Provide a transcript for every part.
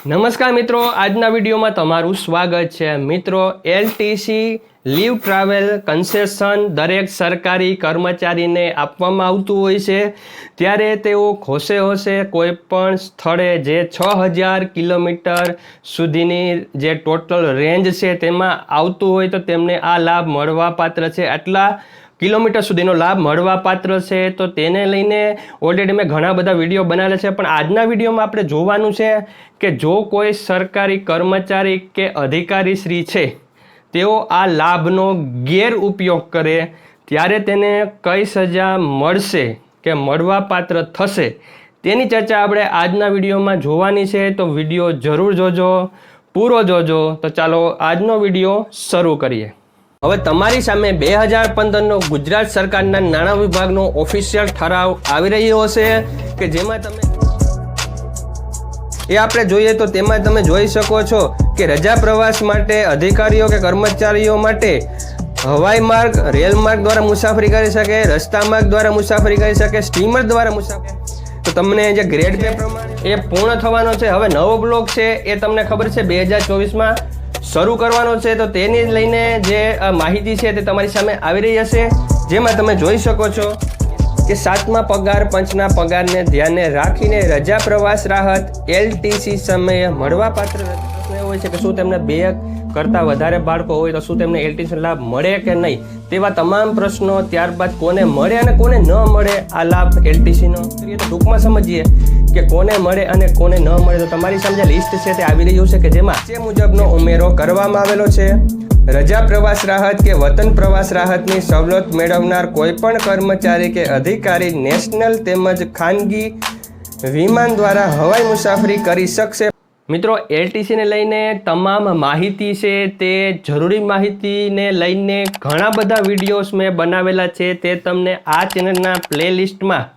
નમસ્કાર મિત્રો, આજના વિડીયોમાં તમારું સ્વાગત છે. મિત્રો, એલટીસી લીવ ટ્રાવેલ કન્સેશન દરેક સરકારી કર્મચારીને આપવામાં આવતું હોય છે. ત્યારે તેઓ ખોશે હોશે કોઈ પણ સ્થળે જે છ હજાર કિલોમીટર સુધીની જે ટોટલ રેન્જ છે તેમાં આવતું હોય તો તેમને આ લાભ મળવાપાત્ર છે. આટલા કિલોમીટર સુધીનો લાભ મળવાપાત્ર છે, તો તેને લઈને ઓલરેડી મેં ઘણા બધા વીડિયો બનાવેલા છે, પણ આજના વિડીયોમાં આપણે જોવાનું છે કે જો કોઈ સરકારી કર્મચારી કે અધિકારી શ્રી છે, તેઓ આ લાભનો ગેરઉપયોગ કરે, ત્યારે તેને કઈ સજા મળશે કે મળવાપાત્ર થશે, તેની ચર્ચા આપણે આજના વિડીયોમાં જોવાની છે, તો વીડિયો જરૂર જોજો, પૂરો જોજો, તો ચાલો આજનો વીડિયો શરૂ કરીએ. હવે તમારી સામે બે હજાર પંદરનો ગુજરાત સરકારના નાણાં વિભાગનો ઓફિશિયલ ઠરાવ આવી રહ્યો હશે કે જેમાં તમે એ આપણે જોઈએ તો તેમાં તમે જોઈ શકો છો કે રજા પ્રવાસ માટે, અધિકારીઓ કે કર્મચારીઓ માટે હવાઈ માર્ગ, રેલ માર્ગ દ્વારા મુસાફરી કરી શકે, રસ્તા માર્ગ દ્વારા મુસાફરી કરી શકે, સ્ટીમર દ્વારા મુસાફરી તો તમને જે ગ્રેડ પે પ્રમાણે એ પૂર્ણ થવાનો છે. હવે નવો બ્લોક છે એ તમને ખબર છે બે હજાર ચોવીસમાં. શરૂ કરવાનો છે, તો તેને લઈને જે માહિતી છે તે તમારી સામે આવી રહી હશે. જેમાં તમે જોઈ શકો છો કે સાતમા પગાર પંચના પગારને ધ્યાને રાખીને રજા પ્રવાસ રાહત એલટીસી સમયે મળવાપાત્ર પ્રશ્ન હોય છે કે શું તેમને બે કરતાં વધારે બાળકો હોય તો શું તેમને એલટીસી લાભ મળે કે નહીં? તેવા તમામ પ્રશ્નો ત્યારબાદ કોને મળે અને કોને ન મળે આ લાભ એલટીસીનો? તો ટૂંકમાં સમજીએ કે કોને મળે અને કોને ન મળે તો તમારી સામે લિસ્ટ છે તે આવી રહ્યું છે કે જેમાં જે મુજબનો ઉમેરો કરવામાં આવેલો છે. રજા પ્રવાસ રાહત કે વતન પ્રવાસ રાહતની સવલત મેળવનાર કોઈપણ કર્મચારી કે અધિકારી નેશનલ તેમજ ખાનગી વિમાન દ્વારા હવાઈ મુસાફરી કરી શકશે. મિત્રો એલટીસીને લઈને તમામ માહિતી છે તે જરૂરી માહિતીને લઈને ઘણા બધા વિડીયોઝ મેં બનાવેલા છે તે તમને આ ચેનલના પ્લેલિસ્ટમાં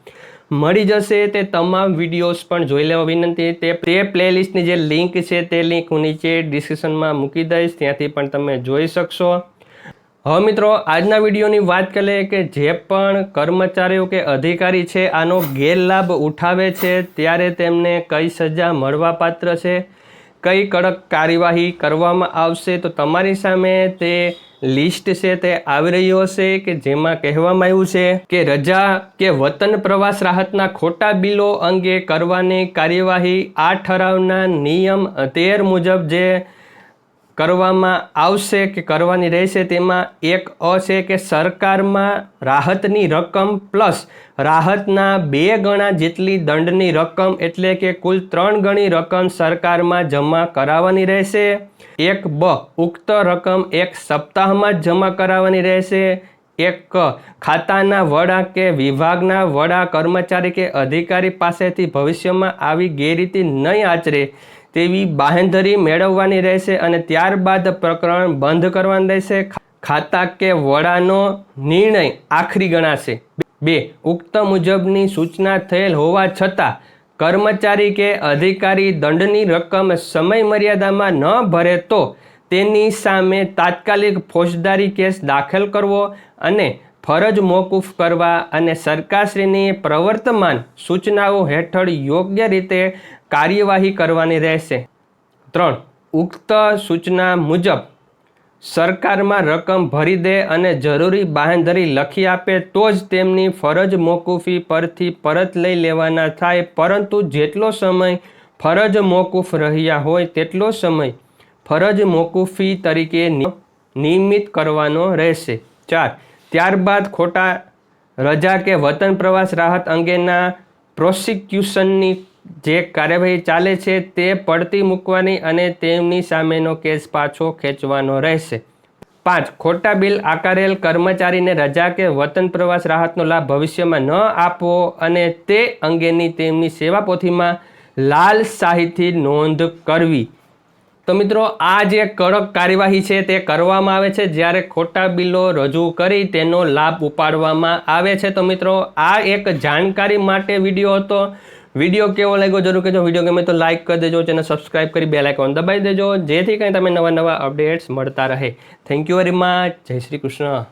મળી જશે. તે તમામ વિડીયોઝ પણ જોઈ લેવા વિનંતી. તે તે પ્લેલિસ્ટની જે લિંક છે તે લિંક હું નીચે ડિસ્ક્રિપ્શનમાં મૂકી દઈશ. ત્યાંથી પણ તમે જોઈ શકશો. હવે મિત્રો, આજના વિડીયોની વાત કરીએ કે જે પણ કર્મચારીઓ કે અધિકારી છે, આનો ગેરલાભ ઉઠાવે છે, ત્યારે તેમને કઈ સજા મળવાપાત્ર છે, કઈ કડક કાર્યવાહી કરવામાં આવશે, તો તમારી સામે તે લિસ્ટ છે તે આવી રહ્યો હશે કે જેમાં કહેવામાં આવ્યું છે કે રજા કે વતન પ્રવાસ રાહતના ખોટા બિલો અંગે કરવાની કાર્યવાહી આ ઠરાવના નિયમ તેર મુજબ જે કરવામાં આવશે કે કરવાની રહેશે તેમાં એક અ છે કે સરકારમાં રાહતની રકમ પ્લસ રાહતના બે ગણા જેટલી દંડની રકમ એટલે કે કુલ ત્રણ ગણી રકમ સરકારમાં જમા કરાવવાની રહેશે. એક બ ઉક્ત રકમ એક સપ્તાહમાં જ જમા કરાવવાની રહેશે. એક ખાતાના વડા કે વિભાગના વડા કર્મચારી કે અધિકારી પાસેથી ભવિષ્યમાં આવી ગેરરીતિ નહીં આચરે. તેવી બાહેંધરી મેળવવાની રહેશે અને ત્યારબાદ પ્રકરણ બંધ કરવાનું રહેશે. ખાતા કે વડાનો નિર્ણય આખરી ગણાશે. બે, ઉક્ત મુજબની સૂચના થયેલ હોવા છતાં, કર્મચારી કે અધિકારી દંડની રકમ સમય મર્યાદામાં ન ભરે તો તેની સામે તાત્કાલિક ફોજદારી કેસ દાખલ કરવો અને ફરજ મોકૂફ કરવા અને સરકારશ્રીની પ્રવર્તમાન સૂચનાઓ હેઠળ યોગ્ય રીતે કાર્યવાહી કરવાની રહેશે. ત્રણ, ઉક્ત સૂચના મુજબ, સરકારમાં રકમ ભરી દે અને જરૂરી બાંહેધરી લખી આપે તો જ તેમની ફરજ મોકૂફી પરથી પરત લઈ લેવાના થાય. પરંતુ જેટલો સમય ફરજ મોકૂફ રહ્યા હોય તેટલો સમય ફરજ મોકૂફી તરીકે નિયમિત કરવાનો રહેશે. ચાર ત્યારબાદ ખોટા રજા કે વતન પ્રવાસ રાહત અંગેના પ્રોસિક્યુશનની જે કાર્યવાહી ચાલે છે તે પડતી મૂકવાની અને તેમની સામેનો કેસ પાછો ખેંચવાનો રહેશે. પાંચ, ખોટા બિલ આકારેલ કર્મચારીને રજા કે વતન પ્રવાસ રાહતનો લાભ ભવિષ્યમાં ન આપવો અને તે અંગેની તેમની સેવા પોથીમાં લાલ શાહીથી નોંધ કરવી. તો મિત્રો, આ જે કડક કાર્યવાહી છે તે કરવામાં આવે છે. જ્યારે ખોટા બિલો રજૂ કરી તેનો લાભ ઉપાડવામાં આવે છે. તો મિત્રો, આ એક જાણકારી માટે વીડિયો હતો. વીડિયો કેવો લાગ્યો જરૂર કહેજો. વીડિયો ગમે તો લાઇક કરી દેજો. ચેનલ સબસ્ક્રાઇબ કરી બે લાઇકોન દબાવી દેજો. જેથી કંઈ તમે નવા નવા અપડેટ્સ મળતા રહે. થેન્ક યુ વેરી મચ જય શ્રી કૃષ્ણ.